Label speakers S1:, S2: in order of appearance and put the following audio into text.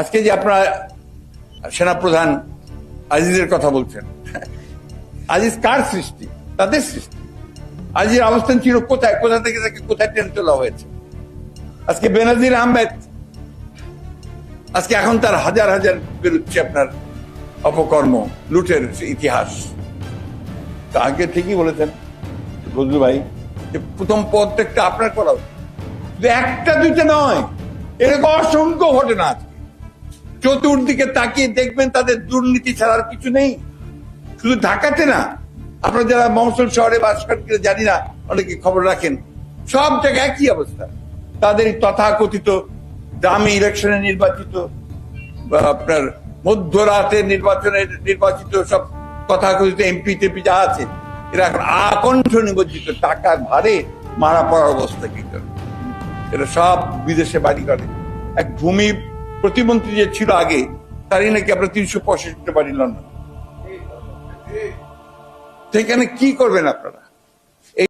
S1: আজকে যে আপনারা সেনাপ্রধান আজিজের কথা বলছেন, আজিজ কার সৃষ্টি? তাদের সৃষ্টি। আজিজের অবস্থান ছিল কোথায়? কোথা থেকে তাকে কোথায় টেনে তোলা হয়েছে? আজকে বেনাজির আহমেদ, আজকে এখন তার হাজার হাজার বেরোচ্ছে আপনার অপকর্ম, লুটের ইতিহাস। তা আগে ঠিকই বলেছেন বজলু ভাই যে প্রথম প্রত্যেকটা আপনার করা। একটা দুইটা নয়, এরকম অসংখ্য ঘটনা আছে। চতুর্দিকে তাকিয়ে দেখবেন তাদের দুর্নীতি ছাড়ার কিছু নেই। শুধু ঢাকাতে না, আপনারা যারা মহসল শহরে বাস করেন জানি না, অনেকে খবর রাখেন। সব জায়গায় একই অবস্থা। তাদের তথাকথিত দামি ইলেকশনে নির্বাচিত আপনার মধ্যরাতে নির্বাচনে নির্বাচিত সব তথাকথিত এমপি টেপি যা আছে, এরা এখন আকণ্ঠ নিবজ্জিত টাকার ভারে মারা পড়ার অবস্থা কি করে? এরা সব বিদেশে বাড়ি করে। এক ভূমি প্রতিমন্ত্রী যে ছিল আগে, তারই নাকি আপনার তিনশো পঁয়ষট্টিটা বাড়ি লন্ডন সেখানে কি করবেন আপনারা?